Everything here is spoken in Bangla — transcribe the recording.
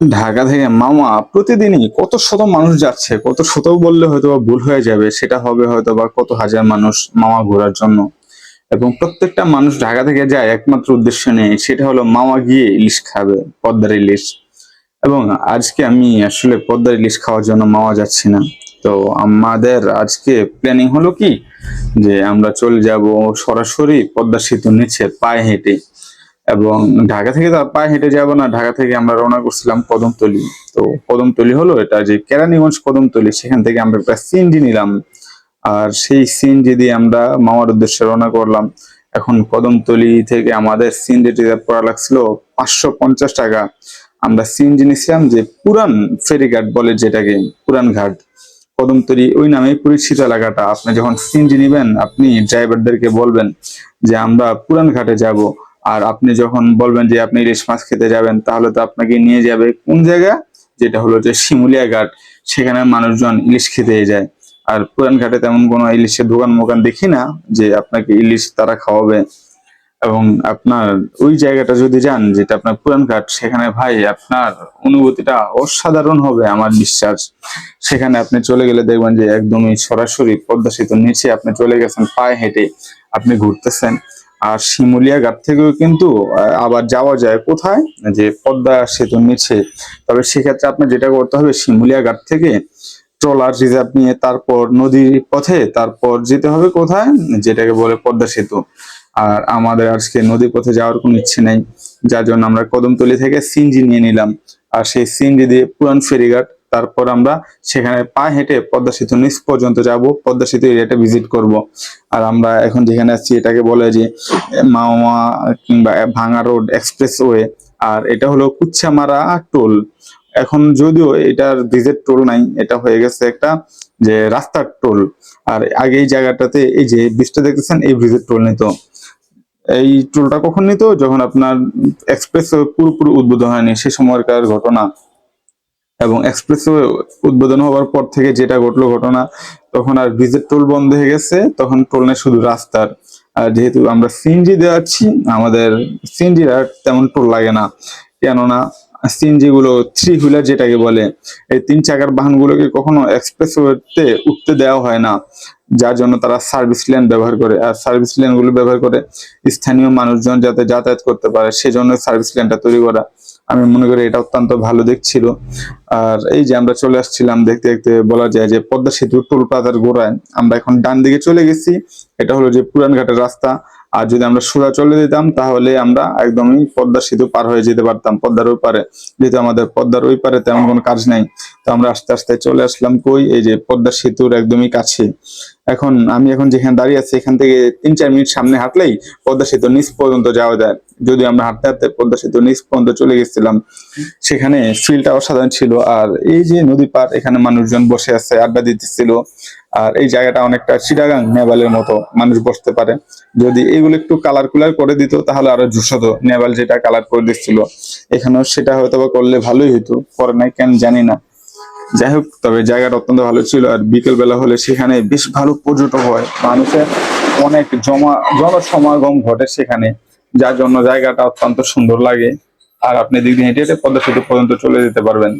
ঢাকা থেকে মামা, প্রতিদিনই কত শত মানুষ যাচ্ছে, কত শত বললে হয়তো বা ভুল হয়ে যাবে, সেটা হবে হয়তো বা কত হাজার মানুষ মামা ঘোরার জন্য। এবং প্রত্যেকটা মানুষ ঢাকা থেকে যায় একমাত্র উদ্দেশ্য নেই সেটা হলো মামা গিয়ে ইলিশ খাবে, পদ্মার ইলিশ। এবং আজকে আমি আসলে পদ্মার ইলিশ খাওয়ার জন্য মামা যাচ্ছি না। তো আমাদের আজকে প্ল্যানিং হলো কি? যে আমরা চলে যাব সরাসরি পদ্মা সেতু নিচে, পায়ে হেঁটে। এবং ঢাকা থেকে পায়ে হেঁটে যাব না, ঢাকা থেকে আমরা রওনা করছিলাম কদমতলি। তো কদমতলি হলো এটা যে কেরানীগঞ্জ কদমতলি, সেখান থেকে আমরা একটা সিএনজি নিলাম। আর সেই সিএনজি দিয়ে আমরা মামার উদ্দেশ্যে রওনা করলাম। এখন কদমতলি থেকে আমাদের সিএনজি রিজার্ভ করা লাগছিল পাঁচশো পঞ্চাশ টাকা। আমরা সিএনজি নিছিলাম যে পুরান ফেরিঘাট বলে যেটাকে, পুরান ঘাট। কদমতলি ওই নামে পরিচিত এলাকাটা। আপনি যখন সিএনজি নিবেন, আপনি ড্রাইভারদেরকে বলবেন যে আমরা পুরান ঘাটে যাব। আর আপনি যখন বলবেন যে আপনি ইলিশ মাছ খেতে যাবেন, তাহলে তো আপনাকে নিয়ে যাবে কোন জায়গা? যেটা হলো যে শিমুলিয়া ঘাট। সেখানে মানুষজন ইলিশ খেতে যায়। আর পুরান ঘাটে তেমন কোনো ইলিশের দোকান মোকান দেখি না যে আপনাকে ইলিশ তারা খাওয়াবে। এবং আপনার ওই জায়গাটা যদি যান, যেটা আপনার পুরান ঘাট, সেখানে ভাই আপনার অনুভূতিটা অসাধারণ হবে আমার বিশ্বাস সেখানে আপনি চলে গেলে দেখবেন যে একদমই সরাসরি পদ্মা সেতুর নিচে আপনি চলে গেছেন, পায়ে হেঁটে আপনি ঘুরতেছেন। আর শিমুলিয়া ঘাট থেকেও কিন্তু আবার যাওয়া যায়। কোথায়? যে পদ্মা সেতুর নিচে। তবে সেক্ষেত্রে আপনার যেটা করতে হবে শিমুলিয়া ঘাট থেকে ট্রলার রিজার্ভ নিয়ে তারপর নদীর পথে তারপর যেতে হবে কোথায়? যেটাকে বলে পদ্মা সেতু। আর আমাদের আজকে নদী পথে যাওয়ার কোনো ইচ্ছে নেই। যার জন্য আমরা কদমতলি থেকে সিনজি নিয়ে নিলাম। আর সেই সিনজি দিয়ে পুরান ফেরিঘাট তারপর আমরা সেখানে পা হেঁটে পদ্মা সেতু নিচ পর্যন্ত যাব। পদ্মা সেতু এরিয়াটা ভিজিট করব। আর আমরা এখন যেখানে আছি, এটাকে বলে যে মাওয়া কিংবা ভাঙা রোড এক্সপ্রেস ওয়ে আর এটা হলো কুচ্ছামারা টোল। এখন যদিও এটার ভিজিট টোল নাই, এটা হয়ে গেছে একটা যে রাস্তার টোল আর আগে এই জায়গাটাতে এই যে ব্রিজটা দেখতেছেন, এই ভিজিট টোল নিত। এই টোলটা কখন নিত? যখন আপনার এক্সপ্রেস পুরোপুরি উদ্বোধন হয়নি, সে সময়কার ঘটনা। এবং এক্সপ্রেস উদ্বোধন হওয়ার পর থেকে যেটা ঘটলো ঘটনা, তখন আর ব্রিজের টোল বন্ধ হয়ে গেছে, তখন টোল নেই শুধু রাস্তার। আর যেহেতু আমরা সিএনজি দেওয়াচ্ছি আমাদের সিএনজির আর তেমন টোল লাগে না। কেননা সিএনজি গুলো থ্রি হুইলার যেটাকে বলে, এই তিন চাকার বাহনগুলোকে কখনো এক্সপ্রেস ওয়েতে উঠতে দেওয়া হয় না। যার জন্য তারা সার্ভিস লেন ব্যবহার করে, আর সার্ভিস লেনগুলো ব্যবহার করে স্থানীয় মানুষজন যাতে যাতায়াত করতে পারে, সেজন্য সার্ভিস লেনটা তৈরি করা। আমি মনে করি এটা অত্যন্ত ভালো দিক ছিল। আর এই যে আমরা চলে আসছিলাম দেখতে দেখতে বলা যায় যে পদ্মা সেতু টোল প্লাজার গোড়ায়, আমরা এখন ডান দিকে চলে গেছি। এটা হলো যে পুরানঘাটের রাস্তা। আর যদি আমরা সুরা চলে দিতাম, তাহলে আমরা একদমই পদ্মা সেতু পার হয়ে যেতে পারতাম, পদ্মার ওই পারে। যেহেতু আমাদের পদ্মার ওই পারে তেমন কোনো কাজ নাই। তো আমরা আস্তে আস্তে চলে আসলাম কই? এই যে পদ্মা সেতুর একদমই কাছে। এখন আমি এখন যেখানে দাঁড়িয়ে আছি, এখান থেকে তিন চার মিনিট সামনে হাঁটলেই পদ্মা সেতু নিচ পর্যন্ত যাওয়া যায়। যদি আমরা হাঁটতে হাঁটতে পদ্মা সেতু নিচ পর্যন্ত চলে গেছিলাম, সেখানে ফিলটা অসাধারণ ছিল। আর এই যে নদী পার, এখানে মানুষজন বসে আছে, আড্ডা দিতেছিল। আর এই জায়গাটা অনেকটা চিটাগাং, নেপালের মতো মানুষ বসতে পারে। যদি এগুলো একটু কালার কুলার করে দিত, তাহলে আরও জুস হতো। নেপাল যেটা কালার করে দিচ্ছিল, এখানেও সেটা হয়তো বা করলে ভালোই হতো করে নাই কেন জানি না। যাই হোক, তবে জায়গাটা অত্যন্ত ভালো ছিল, আর বিকেল বেলা হলে সেখানে বেশ ভালো পর্যটক হয়। মানুষের অনেক জমা, জনসমাগম ঘটে সেখানে, যার জন্য জায়গাটা অত্যন্ত সুন্দর লাগে। আর আপনি দিক হেঁটে হেঁটে পদ্মা সেতু পর্যন্ত চলে যেতে পারবেন।